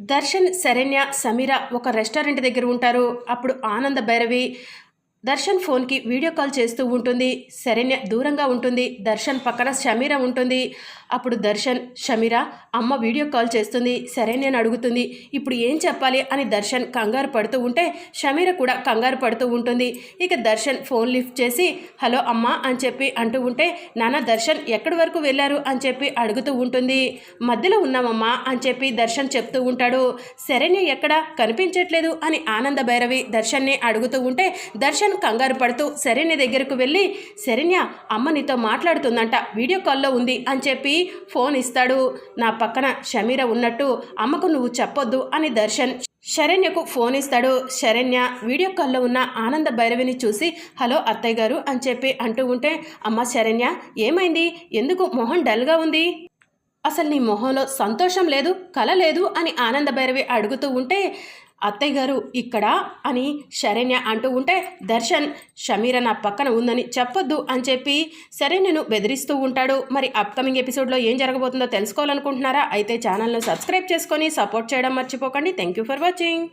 దర్శన్ శరణ్య సమీర ఒక రెస్టారెంట్ దగ్గర ఉంటారు. అప్పుడు ఆనంద భైరవి దర్శన్ ఫోన్కి వీడియో కాల్ చేస్తూ ఉంటుంది. శరణ్య దూరంగా ఉంటుంది. దర్శన్ పక్కన షమీర ఉంటుంది. అప్పుడు దర్శన్ షమీర అమ్మ వీడియో కాల్ చేస్తుంది. శరణ్యని అడుగుతుంది. ఇప్పుడు ఏం చెప్పాలి అని దర్శన్ కంగారు పడుతూ ఉంటే షమీర కూడా కంగారు పడుతూ ఉంటుంది. ఇక దర్శన్ ఫోన్ లిఫ్ట్ చేసి హలో అమ్మ అని చెప్పి అంటూ ఉంటే నాన్న దర్శన్ ఎక్కడి వరకు వెళ్ళారు? అని చెప్పి అడుగుతూ ఉంటుంది. మధ్యలో ఉన్నామమ్మా అని చెప్పి దర్శన్ చెప్తూ ఉంటాడు. శరణ్య ఎక్కడ? కనిపించట్లేదు అని ఆనంద భైరవి దర్శన్ని అడుగుతూ ఉంటే దర్శన్ కంగారు పడుతూ శరణ్య దగ్గరకు వెళ్ళి శరణ్య అమ్మ నీతో మాట్లాడుతుందంట వీడియో కాల్లో ఉంది అని చెప్పి ఫోన్ ఇస్తాడు. నా పక్కన షమీర ఉన్నట్టు అమ్మకు నువ్వు చెప్పొద్దు అని దర్శన్ శరణ్యకు ఫోన్ ఇస్తాడు. శరణ్య వీడియో కాల్లో ఉన్న ఆనంద భైరవిని చూసి హలో అత్తయ్య గారు అని చెప్పి అంటూ ఉంటే అమ్మ శరణ్య ఏమైంది? ఎందుకు మొహం డల్గా ఉంది? అసలు నీ మొహంలో సంతోషం లేదు కల లేదు అని ఆనంద భైరవి అడుగుతూ ఉంటే అత్తయ్య గారు ఇక్కడ అని శరణ్య అంటూ ఉంటే దర్శన్ షమీర నా పక్కన ఉందని చెప్పొద్దు అని చెప్పి శరణ్యను బెదిరిస్తూ ఉంటాడు. మరి అప్కమింగ్ ఎపిసోడ్లో ఏం జరగబోతుందో తెలుసుకోవాలనుకుంటున్నారా? అయితే ఛానల్ను సబ్స్క్రైబ్ చేసుకొని సపోర్ట్ చేయడం మర్చిపోకండి. Thank you for watching